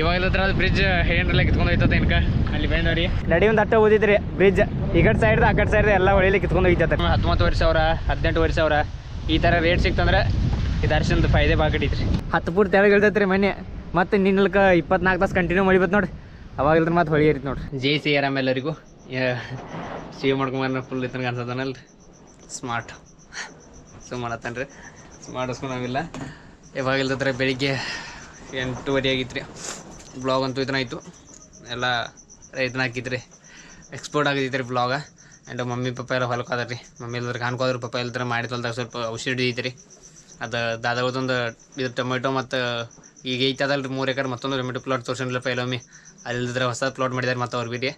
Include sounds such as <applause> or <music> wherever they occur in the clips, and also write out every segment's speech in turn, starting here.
ಇವಾಗ ಹತ್ರ ಅದು ಬ್ರಿಡ್ಜ್ ಏನ್ರಲ್ಲ ಕಿತ್ಕೊಂಡು ಹೋಯ್ತದೆ ಇನ್ಕ ಅಲ್ಲಿ ಬೇಂದವ್ರಿ ನಡಿ. ಒಂದು ಅಟ್ಟ ಓದಿದ್ರಿ ಬ್ರಿಡ್ಜ್ ಈ ಕಡೆ ಸೈಡ್ ಆ ಕಡೆ ಸೈಡ್ ಎಲ್ಲ ಹೊಳಿಲಿ ಕಿತ್ಕೊಂಡು ವರ್ಷ ಹತ್ತೊಂಬತ್ತುವರೆ ಸಾವಿರ ಹದಿನೆಂಟುವರೆ ಸಾವಿರ ಈ ಥರ ರೇಟ್ ಸಿಕ್ತಂದ್ರೆ ಇದು ಅರ್ಶನದ ಫಾಯ್ದೆ ಬಾಕಡೈತ್ರಿ ಹತ್ತು ಪೂರ್ತಿ ತೆಳಗೆ ಇಳ್ದೈತ್ರಿ ಮೊನ್ನೆ. ಮತ್ತೆ ನಿನ್ನಲ್ಕ ಇಪ್ಪತ್ನಾಲ್ಕು ತಾಸು ಕಂಟಿನ್ಯೂ ಮಾಡಿಬತ್ ನೋಡಿ. ಅವಾಗಿಲ್ದ್ರೆ ಮತ್ತೆ ಹೊಳಿ ಐತಿ ನೋಡ್ರಿ ಜೆ ಸಿ ಆರಾಮ್ ಎಲ್ಲರಿಗೂ. ಸೇವ್ ಮಾಡ್ಕೊಂಬಂದ್ರೆ ಫುಲ್ ಇತ್ತಂಗೆ ಅನ್ಸದನಲ್ರಿ ಸ್ಮಾರ್ಟ್ ಸೊ ಮಾಡತ್ತನ್ರಿ. ಮಾಡಿಸ್ಕೊಳವಿಲ್ಲ ಯಾವಾಗ ಇಲ್ದತ್ರ ಬೆಳಿಗ್ಗೆ ಎಂಟೂವರೆ ಆಗಿತ್ತು ರೀ ಬ್ಲಾಗ್ ಅಂತೂ ಇದನ್ನ ಆಯಿತು ಎಲ್ಲ ಇದನ್ನ ಹಾಕಿದ್ರಿ. ಎಕ್ಸ್ಪೋರ್ಟ್ ಆಗಿತ್ತು ರೀ ಬ್ಲಾಗ ಆ್ಯಂಡ್ ಮಮ್ಮಿ, ಪಪ್ಪ ಎಲ್ಲ ಹೊಲಕ್ಕೆ ಮಮ್ಮಿ ಇಲ್ಲದ್ರೆ ಕಾಣ್ಕೋದ್ರೆ ಪಪ್ಪ ಇಲ್ದ್ರೆ ಮಾಡಿ ತೊಲ್ದಾಗ ಸ್ವಲ್ಪ ಔಷಧಿ ಐತಿ ರೀ. ಅದು ದಾದಾಗದೊಂದು ಇದು ಟೊಮೆಟೊ ಮತ್ತು ಈಗ ಐತದಲ್ಲ ಮೂರು ಎಕರೆ ಮತ್ತೊಂದು ಟೊಮೆಟೊ ಪ್ಲಾಟ್ ತೋರ್ಸಂಡಿಲ್ಲ ಅಲ್ಲಿ ಅಲ್ಲಿದ್ರೆ ಹೊಸ ಪ್ಲಾಟ್ ಮಾಡಿದಾರೆ ಮತ್ತು ಅವ್ರು ಬಿಡಿ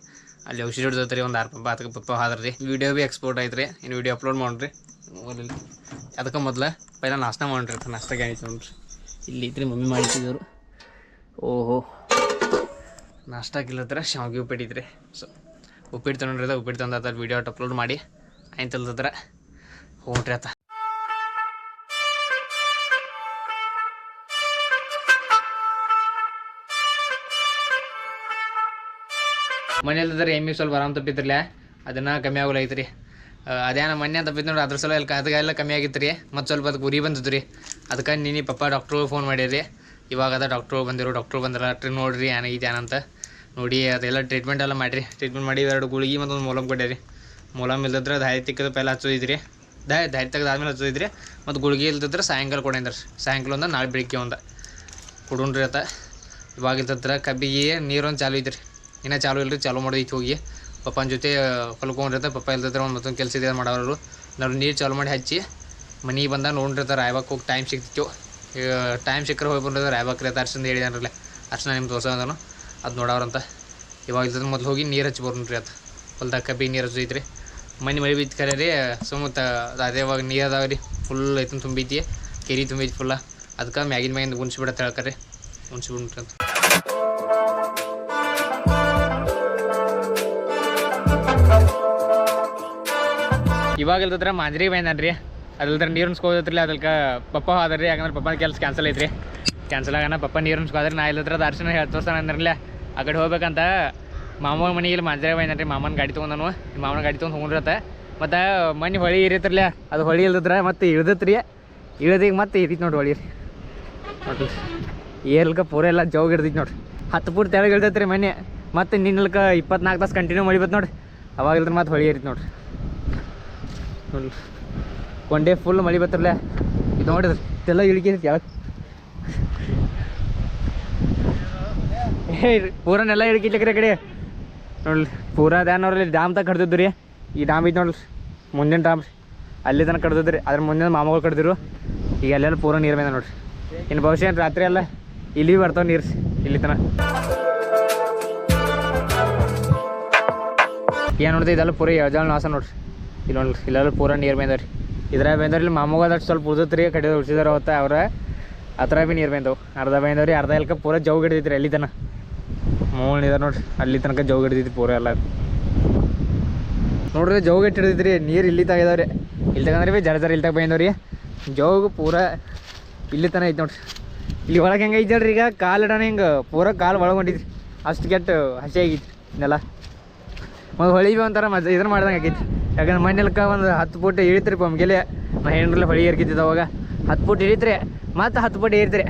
ಅಲ್ಲಿ ಔಷಧಿ ಹೊಡ್ದೈತೆ ರೀ ಒಂದು ಆರು ಪಪ್ಪ ಅದಕ್ಕೆ ಪಪ್ಪ ಹಾದ್ರಿ ವಿಡಿಯೋ ಭೀ ಎಕ್ಸ್ಪೋರ್ಟ್ ಆಯ್ತು ರೀ. ಇನ್ನು ವಿಡಿಯೋ ಅಪ್ಲೋಡ್ ಮಾಡ್ರಿ. ಅದಕ್ಕೆ ಮೊದಲು ಪೈಲ ನಾಷ್ಟ ಮಾಡಿರಿ. ನಾಷ್ಟಕ್ಕೆ ಆಯ್ತು ನೋಡ್ರಿ. ಇಲ್ಲಿ ಇದ್ರಿ ಮಮ್ಮಿ ಮಾಡಿಸಿದವರು. ಓಹೋ. ನಾಷ್ಟಾಗಿಲ್ಲತ್ರ ಶಾವಿಗೆ ಉಪ್ಪಿಟ್ಟು ಐತ್ರಿ. ಸೊ ಉಪ್ಪಿಟ್ಟು ತೊಗೊಂಡ್ರಿ ಅದ ಉಪ್ಪಿಟ್ಟು ತಂದ ಅದ್ರ ವಿಡಿಯೋ ಅಪ್ಲೋಡ್ ಮಾಡಿ. ಆಯ್ತಲ್ದತ್ರ ಹೋಗ್ರಿ ಆತ. ಮನೆಯಲ್ಲಿದ್ರೆ ಎಮ್ಮಿ ಸ್ವಲ್ಪ ಆರಾಮ್ ತಪ್ಪಿದ್ರಲ್ಲ, ಅದನ್ನ ಕಮ್ಮಿ ಆಗಲ್ಲ ಐತ್ರಿ. ಅದೇನ ಮೊನ್ನೆ ತಪ್ಪಿದ್ ನೋಡಿ ಅದ್ರ ಸಲ ಎಲ್ಲ ಅದೆಲ್ಲ ಕಮ್ಮಿ ಆಗಿತ್ತು ರೀ. ಮತ್ತು ಸ್ವಲ್ಪ ಅದಕ್ಕೆ ಉರಿ ಬಂದಿತ್ತು ರೀ. ಅದಕ್ಕೆ ನೀನು ಪಪ್ಪ ಡಾಕ್ಟ್ರು ಫೋನ್ ಮಾಡಿರಿ ಇವಾಗ ಅದ ಡಾಕ್ಟ್ರು ಬಂದಿರು ಡಾಕ್ಟ್ರು ಬಂದಿರ ಟ್ರಿ ನೋಡ್ರಿ ಏನಾಗೈತೆ ಏನಂತ ನೋಡಿ, ಅದೆಲ್ಲ ಟ್ರೀಟ್ಮೆಂಟ್ ಎಲ್ಲ ಮಾಡಿರಿ. ಟ್ರೀಟ್ಮೆಂಟ್ ಮಾಡಿ ಎರಡು ಗುಳಿಗೆ ಮತ್ತು ಒಂದು ಮೊಲಮ್ ಕೊಡ್ಯಾರಿ. ಮೊಲಮ್ ಇಲ್ದಿದ್ರೆ ದಾರಿ ತಿಕ್ಕದ ಪೈಲ ಹಚ್ಚೋದಿದ್ರಿ. ದಾರಿ ದಾರಿ ತೆಗೆದಾದ್ಮೇಲೆ ಹಚ್ಚೋದಿದ್ರಿ. ಮತ್ತು ಗುಳಿಗೆ ಇಲ್ದಿದ್ರೆ ಸಾಯಂಕಾಲ ಕೊಡಂದ್ರಿ ಸಾಯಂಕಾಲ ಒಂದು, ನಾಳೆ ಬೆಳಿಗ್ಗೆ ಒಂದು. ಕೊಡೋಣ್ರಿ ಆತ. ಇವಾಗ ಇಲ್ದಿದ್ರೆ ಕಬ್ಬಿಗೆ ನೀರೊಂದು ಚಾಲು ಇದ್ರಿ ಇನ್ನೂ ಚಾಲು ಇಲ್ರಿ, ಚಾಲು ಮಾಡೋದೈತಿ ಹೋಗಿ. ಪಪ್ಪನ ಜೊತೆ ಹೊಲ್ಕೊಂಡಿರ್ತಾರೆ ಪಪ್ಪ ಇಲ್ದಿದ್ರೆ ಒಂದು ಮತ್ತೊಂದು ಕೆಲಸ ಇದೆ ಮಾಡೋರು ನಾವು ನೀರು ಚಾಲು ಮಾಡಿ ಹಚ್ಚಿ ಮನೆಗೆ ಬಂದಾಗ ನೋಡಿರ್ತಾರೆ ರಾಯಬಾಕ್ ಹೋಗಿ ಟೈಮ್ ಸಿಕ್ತಿತ್ತು ಟೈಮ್ ಸಿಕ್ಕರೆ ಹೋಗಿ ಬಂದ್ರೆ ರಾಯಬಾಕ್ ರೀ ಅರ್ಶನ ಹೇಳಿದಾನರಲ್ಲ. ನಿಮ್ಮ ದೋಸ್ತ ತೋರ್ಸೋದನು ಅದು ನೋಡವ್ರಂತ. ಇವಾಗ ಇಲ್ದಿದ್ರೆ ಮೊದಲು ಹೋಗಿ ನೀರು ಹಚ್ಚಿ ಬರ್ರಿ ಅದು. ಹೊಲ್ದಾಗ ಕಬ್ಬಿಗೆ ನೀರು ಹಚ್ಚೈತ್ರಿ ಮನೆ ಮಳೆ ಬಿತ್ತು ಕರೆ ರೀ ಸುಮ್ಮತ ಅದೇ ಇವಾಗ ನೀರು ಅದಾವ ರೀ. ಫುಲ್ ಐತನ್ ತುಂಬೈತಿ ಕೆರಿ ತುಂಬೈತಿ ಫುಲ್ಲ ಅದಕ್ಕೆ ಮ್ಯಾಗಿನ ಮ್ಯಾಗಿಂದ ಗುಣಿಸಿ ಬಿಡತ್ತೆ ಹೇಳ್ಕರೆ. ಉಣ್ಸಿ ಬಿಡ್ರಿ ಅಂತ. ಇವಾಗ ಇಲ್ದತ್ರ ಮಾಂಜ್ರಿ ಬೈನನ್ರಿ ಅದಲ್ದ್ರ ನೀರು ಉಣ್ಸ್ಕೋದ್ರಿ ಅದಕ್ಕೆ ಪಪ್ಪ ಹೋದ್ರಿ ಯಾಕಂದ್ರೆ ಪಪ್ಪ ಕೆಲಸ ಕ್ಯಾನ್ಸಲ್ ಐತ್ರಿ. ಕ್ಯಾನ್ಸಲ್ ಆಗೋಣ ಪಪ್ಪ ನೀರು ಉಣ್ಸ್ಕೋದ್ರಿ ನಾ ಇಲ್ಲದ್ರ ದರ್ಶನ ಹೇಳ್ತೋಸ್ತಾನ ಅಂದ್ರಲ್ಲ ಆ ಕಡೆ ಹೋಗ್ಬೇಕಂತ ಮಾಮನ ಮನೆಗೆ ಇಲ್ಲಿ ಮಾಂಜ್ರಿ ಬಂದ್ರಿ ಮಾಮನ ಗಾಡಿ ತೊಗೊಂಡನು. ಮಾಮನ ಗಾಡಿ ತೊಗೊಂಡು ಹೋಗ್ರತ ಮತ್ತು ಮನೆ ಹೊಳಿ ಇರಿತ್ರಲ್ಲ. ಅದು ಹೊಳಿ ಇಲ್ದಿದ್ರ ಮತ್ತೆ ಇಳ್ದತ್ರಿ. ಇಳ್ದೀಗ ಮತ್ತೆ ಇರಿತ್ ನೋಡಿ ಹೊಳಿ. ನೋಡ್ರಿ ಏರ್ಲ್ಕ ಪೂರ ಎಲ್ಲ ಜೋಗ ಹಿಡ್ದೈತಿ ನೋಡ್ರಿ. ಹತ್ತು ಪೂರ್ ತೆಳಗೆ ಇಳ್ದೈತ್ರಿ ಮನೆ. ಮತ್ತು ನಿನ್ನಲ್ಕ ಇಪ್ಪತ್ನಾಲ್ಕು ತಾಸು ಕಂಟಿನ್ಯೂ ಮಳಿಬೇಕು ನೋಡ್ರಿ. ಅವಾಗ ಇಲ್ದ್ರ ಮತ್ತೆ ಹೊಳಿ ಏರಿತ್ ನೋಡ್ರಿ. ನೋಡ್ರಿ. ಒನ್ ಡೇ ಫುಲ್ ಮಳಿ ಬತ್ತಿರಲ್ಲ ಇದು ನೋಡಿದ್ರಿ. ಇದೆಲ್ಲ ಇಳಿಕೆ ಯಾವ ಏ ಪೂರನೆಲ್ಲ ಇಳ್ಕಿತ್ಲಕ್ರಿ ರೀ ಕಡೆ. ನೋಡ್ರಿ ಪೂರಾ ದ್ಯಾನ್ ನೋಡ್ರಿ ಡ್ಯಾಮ್ ತಗ ಕಡ್ದಿದ್ದು ರೀ. ಈ ಡ್ಯಾಮ್ ಇದು ನೋಡ್ರಿ ಮುಂದಿನ ಡ್ಯಾಮ್. ರೀ ಅಲ್ಲಿ ತನಕ ಕಡ್ದಿದ್ದು ರೀ. ಅದ್ರ ಮುಂದಿನ ಮಾಮಗಳು ಕಡ್ದಿರು. ಈಗ ಅಲ್ಲೆಲ್ಲ ಪೂರ ನೀರು ಮೇಲೆ ನೋಡ್ರಿ ಇನ್ನು ಬಹುಶಃ ರಾತ್ರಿ ಎಲ್ಲ ಇಲ್ಲಿ ಬರ್ತಾವೆ ನೀರು ಇಲ್ಲಿ ತನಕ. ಏನು ನೋಡಿದೆ ಇದೆಲ್ಲ ಪೂರ ಯೋಜನೆ ನಾಸ ನೋಡ್ರಿ ಇಲ್ಲಿ ನೋಡ್ರಿ ಇಲ್ಲೆಲ್ಲ ಪೂರ ನೀರು ಬಂದವ್ರಿ ಇದ್ರಾಗ ಬಂದವ್ರಿ ಇಲ್ಲಿ ಮಾಮಗದಷ್ಟು ಸ್ವಲ್ಪ ಉಳ್ದತ್ ರೀ ಕಡೆ ಉಳಿಸಿದಾರ ಅವತ್ತ, ಅವ್ರ ಹತ್ರ ಭೀ ನೀರು ಬಂದವು ಅರ್ಧ ಬಂದವ್ರಿ ಅರ್ಧ ಎಲ್ಕ ಪೂರ ಜೌ ಹಿಡಿದೈತ್ರಿ, ಅಲ್ಲಿ ತನಕ. ಮೂಳು ಇದಾರೆ ನೋಡ್ರಿ. ಅಲ್ಲಿ ತನಕ ಜೋಗ ಹಿಡಿದೈತಿ ಪೂರ ಎಲ್ಲ. ನೋಡ್ರಿ, ಜೋಗ ಇಟ್ಟು ನೀರು ಇಲ್ಲಿ ತಗದವ್ರಿ ಇಲ್ಲಿ ತಗಂದ್ರಿ ಭೀ ಜರ ಜರ ಇಲ್ಲಿ ತಗ ಜೋಗ ಪೂರ ಇಲ್ಲಿ ತನಕ ಐತೆ ನೋಡ್ರಿ. ಇಲ್ಲಿ ಒಳಗೆ ಹೆಂಗೆ ಐತಿ ಹೇಳ್ರಿ, ಈಗ ಕಾಲು ಇಡೋಣ ಹಿಂಗೆ, ಪೂರ ಕಾಲು ಒಳಗೆ ಹೊಂಟಿದ್ರಿ. ಅಷ್ಟು ಕೆಟ್ಟ ಹಸಿ ಆಗೈತಿ ಇನ್ನೆಲ್ಲ ಒಂದು ಹೊಳಿ ಭೀ ಒಂಥರ ಮಜಾ ಇದನ್ನ ಮಾಡ್ದಂಗೆ ಆಗೈತಿ ಯಾಕಂದ್ರೆ ಮಣ್ಣೆಲ್ಕ ಒಂದು ಹತ್ತು ಫುಟ್ ಇಳಿತ್ರಿ ಪಮ್ಗೆಲೆ. ಹೆಣ್ರೆಲ್ಲ ಹೊಳಿ ಏರ್ಕಿತ್ತಿದ್ದು ಅವಾಗ. ಹತ್ತು ಫುಟ್ ಇಳಿತ್ರಿ, ಮತ್ತು ಹತ್ತು ಫುಟ್ ಏರ್ತ್ರಿ.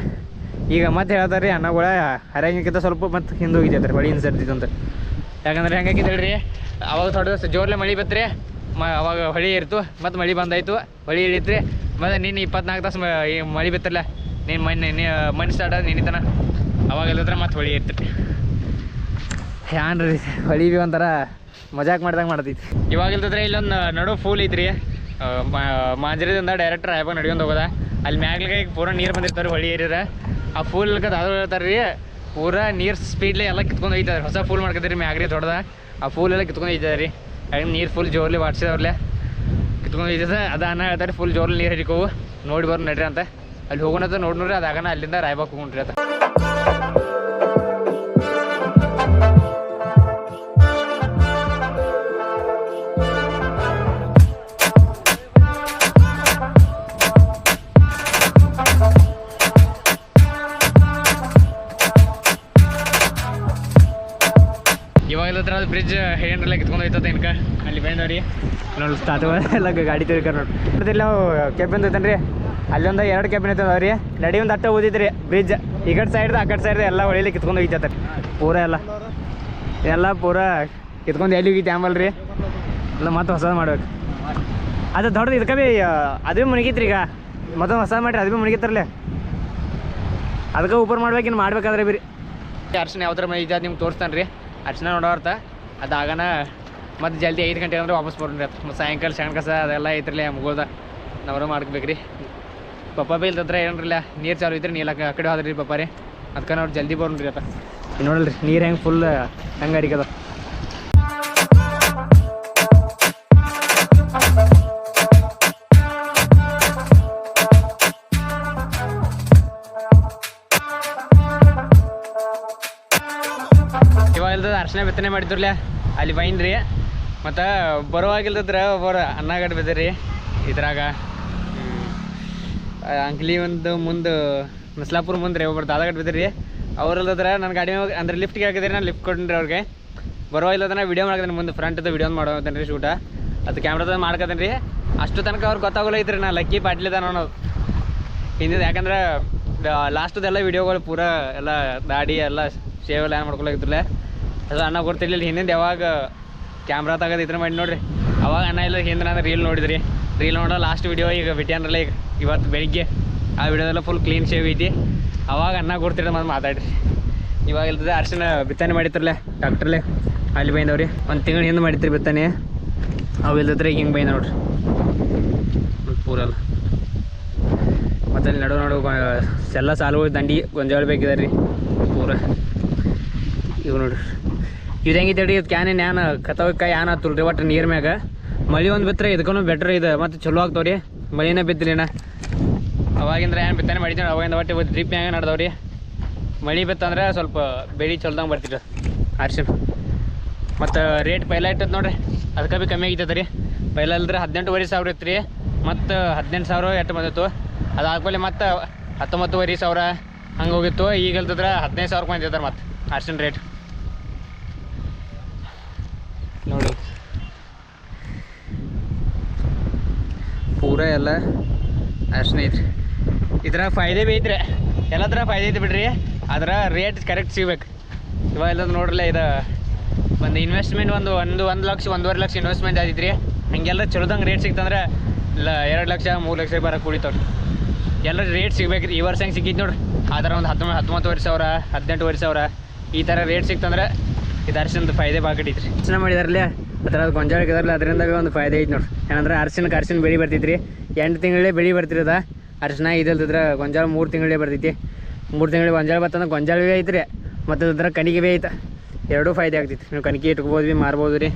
ಈಗ ಮತ್ತೆ ಹೇಳ್ತಾರೆ ಅನ್ನಗಳ ಹರಿಯಂಗಿಂತ ಸ್ವಲ್ಪ ಮತ್ತೆ ಹಿಂದೆ ಹೋಗಿದ್ದೆ ಹೊಳಿ ಹಿಂದೆ ಅಂತ ಯಾಕಂದ್ರೆ ಹೆಂಗಾಗಿತ್ತು ಹೇಳ್ರಿ, ಅವಾಗ ಥೋಡೆ ಜೋರ್ಲೆ ಮಳೆ ಬತ್ರಿ ಮ ಅವಾಗ ಹೊಳಿ ಇರ್ತು ಮತ್ತು ಮಳೆ ಬಂದಾಯ್ತು, ಹೊಳಿ ಇಳಿತ್ರಿ ಮತ್ತು ನಿನ್ನೆ ಇಪ್ಪತ್ನಾಲ್ಕು ತಾಸು ಮಳೆ ಬಿತ್ತಲ್ಲ ನೀನು ಮಣ್ಣು ಮಣ್ಣು ಸ್ಟಾರ್ಟ್ ಆದ ನಿನ್ನಿತನ ಅವಾಗ ಇಲ್ಲದ್ರೆ ಮತ್ತೆ ಹೊಳಿ ಇರ್ತೀರಿ. ಹ್ಯಾನ್ ರೀ ಹೊಳಿ ಬಿ ಒಂಥರ ಮಜಾಕ್ ಮಾಡ್ದಂಗೆ ಮಾಡ್ತೈತಿ. ಇವಾಗ ಇಲ್ದಿದ್ರೆ ಇಲ್ಲೊಂದು ನಡು ಫೂಲ್ ಐತ್ರಿ ಮಾಂಜರಿದಿಂದ ಡೈರೆಕ್ಟ್ ರಾಯಬಾಗ ನಡ್ಕೊಂಡು ಹೋಗೋದ, ಅಲ್ಲಿ ಮ್ಯಾಗ್ಲಿಗೆ ಪೂರ ನೀರು ಬಂದಿರ್ತಾರೆ ಹೊಳಿ ಏರಿಯರ ಆ ಫೂಲ್ ಅದ್ರ ಹೇಳ್ತಾರೆ ರೀ ಪೂರಾ ನೀರು ಸ್ಪೀಡ್ಲಿ ಎಲ್ಲ ಕಿತ್ಕೊಂಡು ಹೋಯ್ತಾರೆ ಹೊಸ ಫೂಲ್ ಮಾಡ್ಕೊತೀರಿ ಮ್ಯಾಗ್ರಿ ದೊಡ್ಡದ. ಆ ಫೂಲ್ ಎಲ್ಲ ಕಿತ್ಕೊಂಡು ಹೋಯ್ತದೆ ರೀ ನೀರ್ ನೀರು ಫುಲ್ ಜೋರ್ಲಿ ಬಾಡ್ಸಿದವ್ರಲ್ಲೇ ಕಿತ್ಕೊಂಡು ಹೋಯ್ತದೆ, ಅದು ಅನ್ನ ಹೇಳ್ತಾರೆ ಫುಲ್ ಜೋರ್ಲಿ ನೀರು ಹರಿಕೋವು ನೋಡಿ ಬರ್ ನಡ್ರಿ ಅಂತ. ಅಲ್ಲಿ ಹೋಗೋಣ ನೋಡಿ ನೋಡ್ರಿ ಅದಾಗನ ಅಲ್ಲಿಂದ ರಾಯ್ಬಾಕ್ ಹೋಗ್ರಿ ಅಂತ. ಅದು ಬ್ರಿಡ್ಜ್ ಏನ್ರಲ್ಲ ಕಿತ್ಕೊಂಡು ಹೋಯ್ತದ ಇನ್ಕ ಅಲ್ಲಿ ಬೇಂದವ್ರಿ ನೋಡಿ. <laughs> ಎಲ್ಲ ಗಾಡಿ ತಿರ್ಕ ನೋಡಿ. ನೋಡ್ತಿಲ್ಲ ಕೆಬಿನ್ ಐತನ್ರಿ ಅಲ್ಲೊಂದು ಎರಡು ಕೆಬಿನ್ ಐತದವ್ರಿ ನಡಿ ಒಂದು ಅಟ್ಟ ಓದಿದ್ರಿ ಬ್ರಿಡ್ಜ್ ಈ ಕಡೆ ಸೈಡ್ ಆ ಕಡೆ ಸೈಡ್ ಎಲ್ಲ ಹೊಳಿಲಿ ಕಿತ್ಕೊಂಡು ಹೋಗಿತ್ತ ಪೂರ ಎಲ್ಲ. ಎಲ್ಲ ಪೂರ ಕಿತ್ಕೊಂಡು ಎಲ್ಲಿ ಹೋಗಿತ್ತು ಆಂಬಲ್ ರೀ. ಎಲ್ಲ ಮತ್ತೆ ಹೊಸದು ಮಾಡ್ಬೇಕು. ಅದು ದೊಡ್ಡದು ಇದಕ್ಕೆ ಬಿ ಅದು ಭೀ ಮುಳುಗಿತ್ರಿ ಈಗ. ಮತ್ತೊಂದು ಹೊಸ ಮಾಡ್ರಿ ಅದು ಭೀ ಅದಕ್ಕೆ ಊಪರ್ ಮಾಡ್ಬೇಕು ಇನ್ನು ಮಾಡ್ಬೇಕಾದ್ರೆ ಬಿರಿ ಅರ್ಶನ ಯಾವ ಥರ ಮೈ ನಿಮ್ಗೆ ತೋರಿಸ್ತಾನೆ ರೀ ಅರ್ಶನ ನೋಡೋರ್ತ ಅದು ಆಗನ ಮತ್ತು ಜಲ್ದಿ ಐದು ಗಂಟೆ ಅಂದ್ರೆ ವಾಪಸ್ ಬರ್ರಿ ಮತ್ತು ಸಾಯಂಕಾಲ ಸಣ್ಣ ಕಸ ಅದೆಲ್ಲ ಐತ್ರಿಲ್ಲ ಮುಗೋದ ನಾವ್ರ ಮಾಡ್ಬೇಕು ರೀ ಪಪ್ಪ ಬಿ ಇಲ್ತತ್ರ ಏನ್ರಲ್ಲ ನೀರು ಚಾಲು ಐತ್ರಿ ನೀಲಕ್ಕ ಆ ಕಡೆ ಹೋದ್ರಿ ಪಪ್ಪ ರೀ ಅದಕ್ಕೆ ನಾವು ಜಲ್ದಿ ಬರ್ರಿ ಅಪ್ಪ. ನೋಡಲ್ರಿ, ನೀರು ಹೆಂಗೆ ಫುಲ್ ಹೆಂಗೆ ಅರಿಕದ ಅರ್ಶನ ಬಿತ್ತನೆ ಮಾಡಿದ್ರಲ್ಲ? ಅಲ್ಲಿ ಬೈನ್ ರೀ. ಮತ್ತು ಬರುವಾಗಿಲ್ದದ್ರ ಒಬ್ಬರು ಅನ್ನಗಡ್ ಬಿದ್ದಿರಿ ಇದ್ರಾಗ. ಅಂಕ್ಲಿ ಒಂದು ಮುಂದೆ, ಮಸ್ಲಾಪುರ ಮುಂದೆ ರೀ ಒಬ್ಬರು ದಾದಾಗಡ್ ಬಿದ್ದಿರಿ. ಅವ್ರಲ್ಲದ್ರ ನನ್ನ ಗಾಡಿ ಅಂದ್ರೆ ಲಿಫ್ಟ್ಗೆ ಹಾಕಿದ್ರಿ, ನಾನು ಲಿಫ್ಟ್ ಕೊಟ್ಟಿನಿ ಅವ್ರಿಗೆ. ಬರೋ ಇಲ್ಲದನ್ನ ವಿಡಿಯೋ ಮಾಡ್ತೀನಿ ಮುಂದೆ ಫ್ರಂಟ್ದು ವಿಡಿಯೋ ಮಾಡೋತೇನೆ ರೀ ಶೂಟ ಅದು ಕ್ಯಾಮ್ರಾದ ಮಾಡ್ಕೊತೇನೆ ರೀ. ಅಷ್ಟು ತನಕ ಅವ್ರು ಗೊತ್ತಾಗಲ್ಲ ಐತ್ರಿ ನಾ ಲಕ್ಕಿ ಪಾಟ್ಲಿದಾನ ನಾನು ಹಿಂದಿದ್ದು ಯಾಕಂದ್ರೆ ಲಾಸ್ಟ್ದೆಲ್ಲ ವಿಡಿಯೋಗಳು ಪೂರಾ ಎಲ್ಲ ದಾಡಿ, ಎಲ್ಲ ಶೇವ್ ಎಲ್ಲ ಏನು ಮಾಡ್ಕೊಳಗಿದ್ರಲ್ಲ ಅದು ಅಣ್ಣ ಗೊತ್ತಿರ್ಲಿಲ್ಲ, ಹಿಂದಿಂದ ಯಾವಾಗ ಕ್ಯಾಮ್ರಾ ತೆಗೆದು ಇದ್ರ ಮಾಡಿ ನೋಡ್ರಿ. ಅವಾಗ ಅಣ್ಣ ಇಲ್ಲ ಹಿಂದೆ ನಾನು ರೀಲ್ ನೋಡಿದ್ರಿ. ರೀಲ್ ನೋಡೋ ಲಾಸ್ಟ್ ವಿಡಿಯೋ ಈಗ ಬಿಟ್ಯಾನ್ರಲ್ಲ ಈಗ, ಇವತ್ತು ಬೆಳಿಗ್ಗೆ ಆ ವಿಡಿಯೋದೆಲ್ಲ ಫುಲ್ ಕ್ಲೀನ್ ಶೇವ್ ಐತಿ. ಅವಾಗ ಅಣ್ಣ ಕೊಡ್ತಿರ ಮತ್ತೆ ಮಾತಾಡ್ರಿ. ಇವಾಗ ಇಲ್ತದೆ ಅರ್ಶಿನ ಬಿತ್ತನೆ ಮಾಡಿತ್ರಲ್ಲ ಡಾಕ್ಟ್ರಲ್ಲೇ ಅಲ್ಲಿ ಬೈದವ್ರಿ. ಒಂದು ತಿಂಗಳು ಹಿಂದೆ ಮಾಡಿತ್ರಿ ಬಿತ್ತನೆ. ಅವು ಇಲ್ದಿದ್ರೆ ಹಿಂಗೆ ಬೈದ ನೋಡ್ರಿ. ಪೂರಲ್ಲ ಮತ್ತೆ ಅಲ್ಲಿ ನಡು ನಡು ಎಲ್ಲ ಸಾಲುಗಳು ದಂಡಿ ಗೊಂಜಾಳ ಬೇಕಿದೆ ರೀ ಪೂರ. ಇವು ನೋಡ್ರಿ. ಇದು ರೀ ಇದು ಕ್ಯಾನ್ ಏನು ಕತ್ತವಕ್ಕ ಯಾನ್ ಆತುಲ್ ರೀ ಒಟ್ಟು ನೀರ್ ಮ್ಯಾಗ. ಮಳೆ ಒಂದು ಬಿತ್ತರೆ ಇದಕ್ಕೂ ಬೆಟ್ರ್ ಇದು. ಮತ್ತು ಚಲೋ ಆಗ್ತಾವ ರೀ ಮಳಿನ ಬಿದ್ದಿಲ್ಲ ಅವಾಗಿಂದ್ರ ಏನು ಬಿತ್ತನೆ ಮಾಡಿದ್ವಿ ಅವಾಗಿಂದ ಒಟ್ಟು ಡ್ರಿಪ್ ಮ್ಯಾಗ ನಡ್ದವ್ರಿ. ಮಳೆ ಬಿತ್ತಂದ್ರೆ ಸ್ವಲ್ಪ ಬೆಳೆ ಚಲ್ದಂಗೆ ಬರ್ತಿತ್ತು. ಅರ್ಶಿನ. ಮತ್ತು ರೇಟ್ ಪೈಲ ಇಟ್ಟದ ನೋಡ್ರಿ. ಅದಕ್ಕೆ ಭೀ ಕಮ್ಮಿ ಆಗಿತ್ತದ ರೀ. ಪೈಲ ಅಲ್ದ್ರೆ ಹದಿನೆಂಟುವರೆ ಸಾವಿರ ಇತ್ತು ರೀ. ಮತ್ತು ಹದಿನೆಂಟು ಸಾವಿರ ಎಷ್ಟು ಬಂದಿತ್ತು. ಅದಾದ್ಮೇಲೆ ಮತ್ತು ಹತ್ತೊಂಬತ್ತುವರೆ ಸಾವಿರ ಹಂಗೆ ಹೋಗಿತ್ತು. ಈಗ ಇಲ್ದಿದ್ರೆ ಹದಿನೈದು ಸಾವಿರ ಬಂದಿದ್ದಾರೆ ಮತ್ತೆ. ಅರ್ಶಿನ ರೇಟ್ ಪೂರ ಎಲ್ಲ ಅರ್ಶಿನ ಐತ್ರಿ ಇದ್ರಾಗ ಫಾಯ್ದೆ ಬಿ ಐತ್ರಿ. ಎಲ್ಲದ್ರ ಫಾಯ್ದೆ ಐತಿ ಬಿಡ್ರಿ. ಅದ್ರ ರೇಟ್ ಕರೆಕ್ಟ್ ಸಿಗ್ಬೇಕು. ಇವಾಗ ಎಲ್ಲ ನೋಡ್ರಲ್ಲ ಇದು ಒಂದು ಇನ್ವೆಸ್ಟ್ಮೆಂಟ್ ಒಂದು ಒಂದು ಒಂದು ಲಕ್ಷ, ಒಂದೂವರೆ ಲಕ್ಷ ಇನ್ವೆಸ್ಟ್ಮೆಂಟ್ ಆದಿತ್ರಿ ಹಂಗೆಲ್ಲ ಚಲೋದಂಗೆ ರೇಟ್ ಸಿಕ್ತಂದ್ರೆ ಇಲ್ಲ ಎರಡು ಲಕ್ಷ, ಮೂರು ಲಕ್ಷ ಬರೋ ಕುಡಿತಾವ್ರಿ. ಎಲ್ಲ ರೇಟ್ ಸಿಗ್ಬೇಕು ರೀ ಈ ವರ್ಷ ಹೆಂಗೆ ಸಿಕ್ಕಿತ್ತು ನೋಡ್ರಿ. ಆ ಥರ ಒಂದು ಹತ್ತೊಂಬತ್ತು ಹತ್ತೊಂಬತ್ತುವರೆ ಸಾವಿರ, ಹದಿನೆಂಟುವರೆ ಸಾವಿರ ಈ ಥರ ರೇಟ್ ಸಿಕ್ತಂದ್ರೆ ಇದು ಅರ್ಶನದ ಫಾಯ್ದೆ ರೀ ಯೋಚನೆ ಮಾಡಿದಾರಲ್ಲ ಅದು ಗೊಂಜಾಳ ಇದಾರಲ್ಲ ಅದರಿಂದ ಒಂದು ಫಾಯ್ದೆ ಐತಿ ನೋಡ್ರಿ ಏನಂದ್ರೆ ಅರ್ಶಿನಕ್ಕೆ ಅರ್ಶಿನ ಬೆಳೆ ಬರ್ತೈತ್ರಿ. ಎಂಟು ತಿಂಗಳೇ ಬೆಳೆ ಬರ್ತಿರದ. ಅರ್ಶಿನ ಇದಲ್ದಿದ್ರೆ ಗೊಂಜಾಳ ಮೂರು ತಿಂಗಳೇ ಬರ್ತೈತಿ. ಮೂರು ತಿಂಗಳಿಗೆ ಗೊಂಜಾಳ ಬರ್ತಂದ್ರೆ ಗೊಂಜಾಳ ಭೀ ಐತ್ರಿ. ಮತ್ತು ಅದ್ರ ಕಣಿಗೆ ಭೀ ಐತ. ಎರಡೂ ಫಾಯ್ದೆ ಆಗ್ತೈತಿ. ನೀವು ಕಣಿಕೆ ಇಟ್ಕೋಬೋದು ಭೀ ಮಾರ್ಬೋದು ರೀ.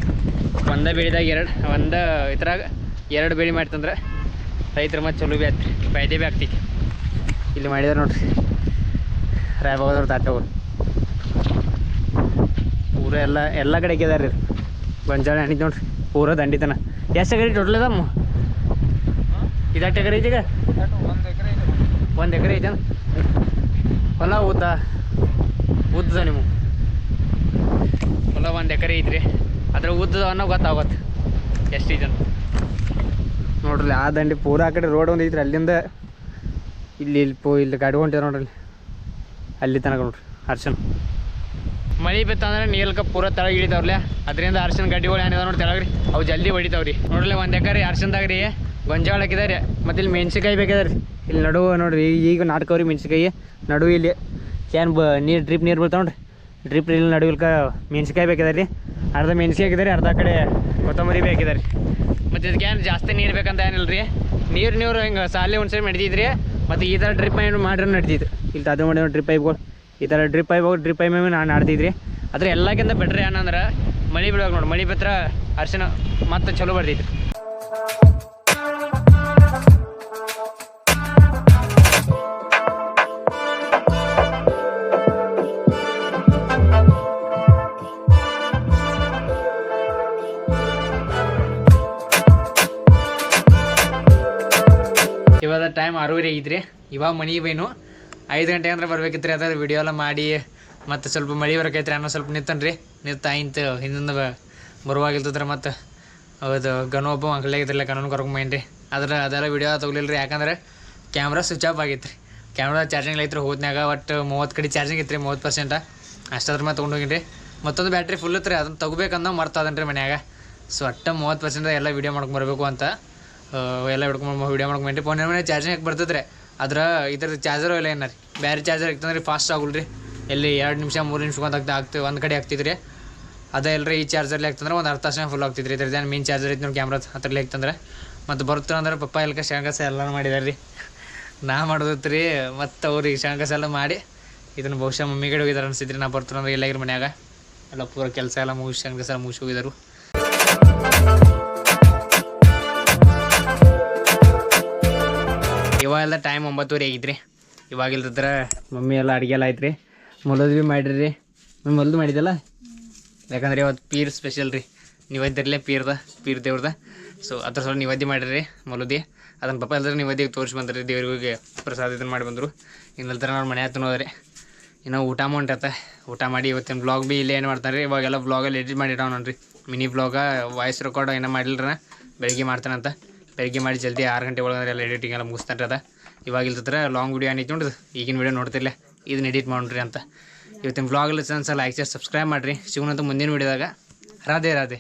ಒಂದೇ ಬೆಳೆದಾಗ ಎರಡು, ಒಂದು ಇದ್ರಾಗ ಎರಡು ಬೆಳೆ ಮಾಡ್ತಂದ್ರೆ ರೈತರು ಮತ್ತು ಚಲೋ ಭೀ ಆತ್ರಿ. ಫಾಯ್ದೆ ಭೀ ಆಗ್ತೈತಿ. ಇಲ್ಲಿ ಮಾಡಿದಾರೆ ನೋಡ್ರಿ. ರಾಯಬಾಗದವ್ರ ತಾಟವ್ರು ಪೂರ ಎಲ್ಲ ಎಲ್ಲ ಕಡೆ ಇದಾರೆ ರೀ ಗೊಂಜಾಳ ಹಣಿದ್ ನೋಡ್ರಿ. ಪೂರ ದಂಡಿತನ. ಎಷ್ಟು ಎಕರೆ ಟೋಟಲ್ ಅದಮ್ಮ ಇದಟ್ಟು ಎಕರೆ ಐತಿ ಒಂದು ಎಕರೆ ಐತೆ ಹೊಲ ಉದ್ದ? ಉದ್ದ ನಿಮ್ಮ ಹೊಲ ಒಂದು ಎಕರೆ ಐತ್ರಿ. ಅದ್ರ ಉದ್ದದ ಅನ್ನೋ ಗೊತ್ತಾಗತ್ತೆ. ಎಷ್ಟು ಐತೆ ನೋಡ್ರಿ, ಆ ದಂಡಿ ಪೂರ ಆ ಕಡೆ ರೋಡ್ ಒಂದು ಐತ್ರಿ. ಅಲ್ಲಿಂದ ಇಲ್ಲಿ ಇಲ್ಲಿ ಪೋ ಇಲ್ಲಿ ಗಾಡಿ ಹೊಂಟಿದೆ ನೋಡ್ರಿ ಅಲ್ಲಿ. ತನಕ ನೋಡ್ರಿ ಅರ್ಶನ್ ಮಳೆ ಬಿತ್ತಂದ್ರೆ ನೀರ್ಕ ಪೂರ ತಳಗ ಇಳಿತಾವ್ರಲ್ಲ. ಅದರಿಂದ ಅರ್ಶಿನ ಗಡ್ಡಿಗಳು ಏನಿದಾವ ನೋಡಿ ತೆಳಗ್ರಿ. ಅವು ಜಲ್ದಿ ಹೊಡಿತಾವ್ರಿ. ನೋಡ್ರಿ ಒಂದು ಎಕರೆ ಅರ್ಶಿನದಾಗ ರೀ ಗೊಂಜಾಳ ಹಾಕಿದಾರೆ. ಮತ್ತು ಇಲ್ಲಿ ಮೆಣಸಿನ್ಕಾಯಿ ಬೇಕಾದ್ರೆ. ಇಲ್ಲಿ ನಡುವೆ ನೋಡ್ರಿ ಈಗ- ನಾಟ್ಕವ್ರಿ ಮೆಣಸಿನ್ಕಾಯಿ. ನಡುವೆ ಇಲ್ಲಿ ಚೇನ್ ಬ ನೀರು ಡ್ರಿಪ್ ನೀರು ಬೀಳ್ತಾವ ನೋಡ್ರಿ. ಡ್ರಿಪ್ ಇಲ್ಲಿ ನಡುವಿಲ್ಕ ಮೆಣಸಿನ್ಕಾಯಿ ಬೇಕಿದಾರೆ. ಅರ್ಧ ಮೆಣಸಿ ಹಾಕಿದಾರೆ, ಅರ್ಧ ಕಡೆ ಕೊತ್ತಂಬರಿ ಬೇಕಿದಾರೆ ಮತ್ತು ಇದಕ್ಕೆ ಏನು ಜಾಸ್ತಿ ನೀರು ಬೇಕಂತ ಏನಿಲ್ಲ ರೀ ನೀರು ನೀರು ಹಿಂಗೆ ಸಾಲೆ ಒಂದು ಸರಿ ನಡ್ದಿದ್ರಿ. ಮತ್ತು ಈ ಥರ ಡ್ರಿಪ್ ಮಾಡಿರೋ ನಡ್ದಿತ್ತು ಇಲ್ಲಿ ಅದು ಮಾಡಿ ಡ್ರಿಪ್ ಪೈಪ್ಗಳು. ಈ ಥರ ಡ್ರಿಪ್ ಪೈಪ್ ಡ್ರಿಪ್ ಐ ಮೇಲೆ ನಾನು ಆಡ್ತಿದ್ರಿ ಆದರೆ ಎಲ್ಲಕ್ಕಿಂತ ಬೆಟ್ರ್ ಏನಂದ್ರೆ, ಮಳೆ ಬೀಳ್ಬೇಕು ನೋಡಿ, ಮಳೆ ಬಿತ್ತರ ಅರ್ಶಿನ ಮತ್ತೆ ಚಲೋ ಬರ್ತೈತಿ ಇವಾಗ ಟೈಮ್ ಆರೂವರೆ ಐತ್ರಿ. ಇವಾಗ ಮನಿ ಬೈನು. ಐದು ಗಂಟೆ ಅಂದ್ರೆ ಬರ್ಬೇಕಿತ್ತು ರೀ ಅದ್ರ ವಿಡಿಯೋ ಎಲ್ಲ ಮಾಡಿ, ಮತ್ತು ಸ್ವಲ್ಪ ಮಳೆ ಬರಕೈತ್ರಿ, ಅನ್ನೋ ಸ್ವಲ್ಪ ನಿಂತನ್ರಿ. ನಿಂತ ಆಯ್ತು ಹಿಂದಿಂದ ಬರುವಾಗಿಲ್ತದ್ರ ಮತ್ತು ಅದು ಗನು ಒಬ್ಬ ಅಂಕಲಾಗಿದ್ರಲ್ಲ ಗನನ ಕರ್ಕೊಂಬೈನ್ರಿ ಅದ್ರ ಅದೆಲ್ಲ ವಿಡಿಯೋ ತಗೊಲಿಲ್ಲ ರೀ ಯಾಕಂದ್ರೆ ಕ್ಯಾಮ್ರಾ ಸ್ವಿಚ್ ಆಫ್ ಆಗಿತ್ತು ರೀ ಕ್ಯಾಮ್ರಾ ಚಾರ್ಜಿಂಗ್ ಐತ್ರಿ ಹೋದ್ನಾಗ ಒಟ್ಟು ಮೂವತ್ತು ಕಡೆ ಚಾರ್ಜಿಂಗ್ ಇತ್ತು ರೀ ಮೂವತ್ತು ಪರ್ಸೆಂಟ ಅಷ್ಟಾದ್ರ ಮೇಲೆ ತೊಗೊಂಡೋಗಿನಿ ಮತ್ತೊಂದು ಬ್ಯಾಟ್ರಿ ಫುಲ್ ಇತ್ತು ರೀ ಅದನ್ನು ತಗೋಬೇಕಂದ ಮರ್ತದನ್ರಿ ಮನ್ಯಾಗ. ಸೊ ಒಟ್ಟು ಮೂವತ್ತು ಪರ್ಸೆಂಟ್ ಎಲ್ಲ ವೀಡಿಯೋ ಮಾಡ್ಕೊಂಡು ಬರಬೇಕು ಅಂತ ಎಲ್ಲ ಹಿಡ್ಕೊಂಡು ವೀಡಿಯೋ ಮಾಡ್ಕೊಂಡ್ರಿ ಫೋನ್ ಮನೆ ಚಾರ್ಜಿಂಗ್ ಹಾಕಿ ಬರ್ತದ್ರಿ ಅದ್ರ ಇದ್ರ ಚಾರ್ಜರ್ ಇಲ್ಲ ಏನಾರಿ ಬೇರೆ ಚಾರ್ಜರ್ ಇತ್ತಂದ್ರೆ ಫಾಸ್ಟ್ ಆಗುಲ್ರಿ. ಎಲ್ಲಿ ಎರಡು ನಿಮಿಷ, ಮೂರು ನಿಮಿಷ ಆಗ್ತಾ ಆಗ್ತದೆ ಒಂದು ಕಡೆ ಆಗ್ತಿದ್ರಿ ಅದೇ ಇಲ್ರಿ ಈ ಚಾರ್ಜರ್ಲಿ ಆಗ್ತಂದ್ರೆ ಒಂದು ಅರ್ಧ ತಾಸು ಫುಲ್ ಆಗ್ತಿದ್ರಿ ಇದ್ರದ್ದು ಮೇನ್ ಚಾರ್ಜರ್ ಇತ್ತು ನೋಡಿ ಕ್ಯಾಮ್ರಾ ಹತ್ರಲಿ ಆಗ್ತಂದ್ರೆ ಮತ್ತು ಬರುತ್ತೆ ಅಂದ್ರೆ ಪಪ್ಪ ಎಲ್ಕ ಶಂಕಸ ಎಲ್ಲ ಮಾಡಿದಾರೆ ರೀ. ನಾ ಮಾಡೋದತ್ತು ರೀ, ಮತ್ತು ಅವ್ರಿಗೆ ಶಂಕಸ ಎಲ್ಲ ಮಾಡಿ ಇದನ್ನು ಬಹುಶಃ ಮಮ್ಮಿ ಕಡೆ ಹೋಗಿದಾರೆ ಅನ್ಸಿದ್ರಿ. ನಾ ಬರ್ತಾರೆ ಅಂದ್ರೆ ಎಲ್ಲ ಮನೆಯಾಗ. ಎಲ್ಲ ಪೂರ ಕೆಲಸ ಎಲ್ಲ ಮುಗಿಸಿ ಎಲ್ಲ ಮುಗಿಸಿ ಹೋಗಿದಾರು. ಇವಾಗೆಲ್ಲ ಟೈಮ್ ಒಂಬತ್ತುವರೆ ಆಗಿದ್ರಿ ಇವಾಗ ಇಲ್ದಿದ್ರೆ ಮಮ್ಮಿ ಎಲ್ಲ ಅಡುಗೆ ಎಲ್ಲ ಆಯ್ತು ರೀ ಮೊಲದು ಭೀ ಮಾಡಿರಿ. ಮಮ್ಮಿ ಮೊಲದು ಮಾಡಿದ್ದಲ್ಲ ಯಾಕಂದ್ರೆ ಇವತ್ತು ಪೀರ್ ಸ್ಪೆಷಲ್ ರೀ. ನಿವೇದ್ಯರಲ್ಲೇ ಪೀರ್ದ, ಪೀರ್ ದೇವ್ರದ. ಸೊ ಅದ್ರ ಸಲ ನಿವೇದ್ಯ ಮಾಡಿರಿ ಮೊಲದಿ ಅದನ್ನ ಪಪ್ಪ ಎಲ್ಲರೂ ನಿವೇದ್ಯಕ್ಕೆ ತೋರಿಸಿ ಬಂದ್ರಿ ದೇವ್ರಿಗೆ ಪ್ರಸಾದ ಇದನ್ನು ಮಾಡಿ ಬಂದರು. ಇನ್ನಲ್ತರ ನಾವು ಮನೆ ಹತ್ರ ಹೋದ್ರಿ ಇನ್ನು ಊಟ ಹೊಂಟತ್ತ ಊಟ ಮಾಡಿ ಇವತ್ತಿನ ಬ್ಲಾಗ್ ಭೀ ಇಲ್ಲೇ ಏನು ಮಾಡ್ತಾರೆ? ರೀ ಇವಾಗೆಲ್ಲ ಬ್ಲಾಗಲ್ಲಿ ಎಡಿಟ್ ಮಾಡಿಟ್ಟಾವ ನೋಡ್ರಿ ಮಿನಿ ಬ್ಲಾಗ ವಾಯ್ಸ್ ರೆಕಾರ್ಡ್ ಏನೋ ಮಾಡಿಲ್ರ ಬೆಳಗ್ಗೆ ಮಾಡ್ತಾನಂತ. ಬೆಳಗ್ಗೆ ಮಾಡಿ ಜಲ್ದಿ ಆರು ಗಂಟೆ ಒಳಗಂದ್ರೆ ಎಲ್ಲ ಎಡಿಟಿಂಗ್ ಎಲ್ಲ ಮುಗಿಸ್ತಾರೆ ಅದ. ಇವಾಗ ಇಲ್ತತ್ರ ಲಾಂಗ್ ವೀಡಿಯೋ ಏನೈತಿ ನೋಡಿದು ಈಗಿನ ವೀಡಿಯೋ ನೋಡ್ತಿರ್ಲೆ. ಇದನ್ನ ಎಡಿಟ್ ಮಾಡ್ರಿ ಅಂತ. ಇವತ್ತಿನ ಬ್ಲಾಗಲ್ಲಿ ಸಲ ಲೈಕ್ ಶೇರ್ ಸಬ್ಸ್ಕ್ರೈಬ್ ಮಾಡಿರಿ. ಸಿಗೋಣಂತ ಮುಂದಿನ ವೀಡಿಯೋದಾಗ ರಾಧೆ ರಾಧೆ.